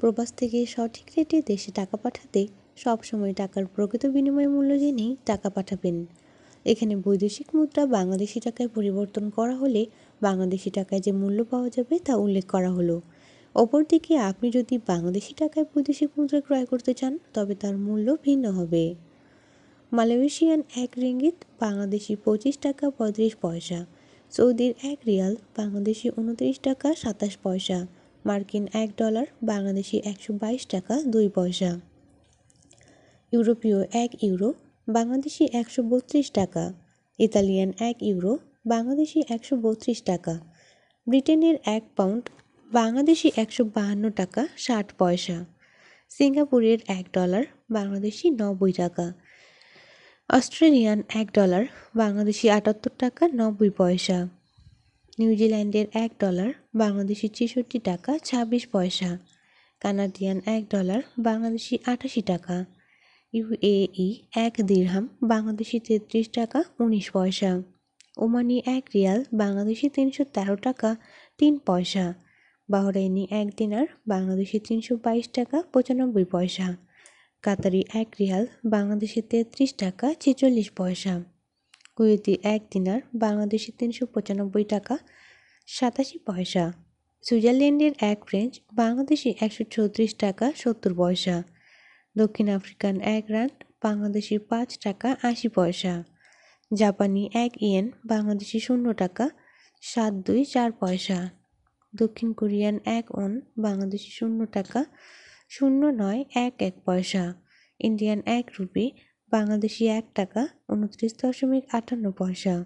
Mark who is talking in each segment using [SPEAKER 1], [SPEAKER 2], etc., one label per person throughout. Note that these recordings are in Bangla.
[SPEAKER 1] প্রবাস থেকে সঠিক রেটে দেশে টাকা পাঠাতে সবসময় টাকার প্রকৃত বিনিময় মূল্য জেনেই টাকা পাঠাবেন। এখানে বৈদেশিক মুদ্রা বাংলাদেশি টাকায় পরিবর্তন করা হলে বাংলাদেশি টাকায় যে মূল্য পাওয়া যাবে তা উল্লেখ করা হলো। অপরদিকে আপনি যদি বাংলাদেশি টাকায় বৈদেশিক মুদ্রা ক্রয় করতে চান, তবে তার মূল্য ভিন্ন হবে। মালয়েশিয়ান এক রিঙ্গিত বাংলাদেশি পঁচিশ টাকা পঁয়ত্রিশ পয়সা, সৌদির এক রিয়াল বাংলাদেশি উনত্রিশ টাকা সাতাশ পয়সা মার্কিন এক ডলার বাংলাদেশি একশো বাইশ টাকা দুই পয়সা। ইউরোপীয় এক ইউরো বাংলাদেশি একশো বত্রিশ টাকা। ইতালিয়ান এক ইউরো বাংলাদেশি একশো বত্রিশ টাকা। ব্রিটেনের এক পাউন্ড বাংলাদেশি একশো বাহান্ন টাকা ষাট পয়সা। সিঙ্গাপুরের এক ডলার বাংলাদেশি নব্বই টাকা। অস্ট্রেলিয়ান এক ডলার বাংলাদেশি আটাত্তর টাকা নব্বই পয়সা। নিউজিল্যান্ডের এক ডলার, বাংলাদেশি ছেষট্টি টাকা, ছাব্বিশ পয়সা। কানাডিয়ান এক ডলার, বাংলাদেশি আটাশি টাকা। ইউএই এক দিরহাম, বাংলাদেশি তেত্রিশ টাকা, উনিশ পয়সা। ওমানি এক রিয়াল, বাংলাদেশি তিনশো তেরো টাকা, তিন পয়সা। বাহরাইনি এক দিনার, বাংলাদেশি তিনশো বাইশ টাকা, পঁচানব্বই পয়সা। কাতারি এক রিয়াল, বাংলাদেশি তেত্রিশ টাকা, ছেচল্লিশ পয়সা। কুয়েতি এক দিনার বাংলাদেশি তিনশো পঁচানব্বই টাকা, সাতাশি পয়সা। সুইজারল্যান্ডের এক ফ্রেঞ্চ বাংলাদেশি একশো চৌত্রিশ টাকা, সত্তর পয়সা। দক্ষিণ আফ্রিকান এক রান, বাংলাদেশি পাঁচ টাকা, আশি পয়সা। জাপানি এক ইয়েন, বাংলাদেশি শূন্য টাকা, সাত দুই চার পয়সা। দক্ষিণ কোরিয়ান এক ওন, বাংলাদেশি শূন্য টাকা, শূন্য নয় এক এক পয়সা। ইন্ডিয়ান এক রুপি বাংলাদেশি এক টাকা উনত্রিশ দশমিক আটান্ন পয়সা।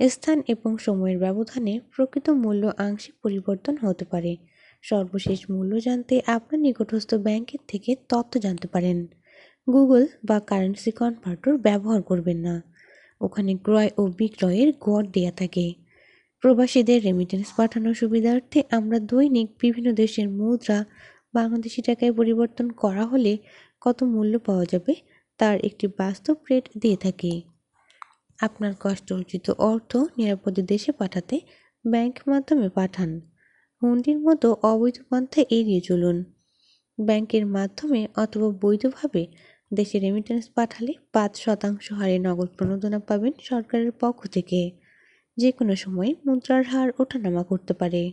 [SPEAKER 1] স্থান এবং সময়ের ব্যবধানে প্রকৃত মূল্য আংশিক পরিবর্তন হতে পারে। সর্বশেষ মূল্য জানতে আপনার নিকটস্থ ব্যাংকের থেকে তথ্য জানতে পারেন। গুগল বা কারেন্সি কনভার্টর ব্যবহার করবেন না। ওখানে ক্রয় ও বিক্রয়ের গড় দেয়া থাকে। প্রবাসীদের রেমিটেন্স পাঠানোর সুবিধার্থে আমরা দৈনিক বিভিন্ন দেশের মুদ্রা বাংলাদেশি টাকায় পরিবর্তন করা হলে কত মূল্য পাওয়া যাবে তার একটি বাস্তব রেট দিয়ে থাকি। আপনার কষ্ট অর্জিত অর্থ নিরাপদে দেশে পাঠাতে ব্যাংক মাধ্যমে পাঠান। হুন্ডির মতো অবৈধ পন্থা এড়িয়ে চলুন। ব্যাংকের মাধ্যমে অথবা বৈধভাবে দেশে রেমিটেন্স পাঠালে পাঁচ শতাংশ হারে নগদ প্রণোদনা পাবেন সরকারের পক্ষ থেকে। যে কোনো সময় মুদ্রার হার ওঠানামা করতে পারে।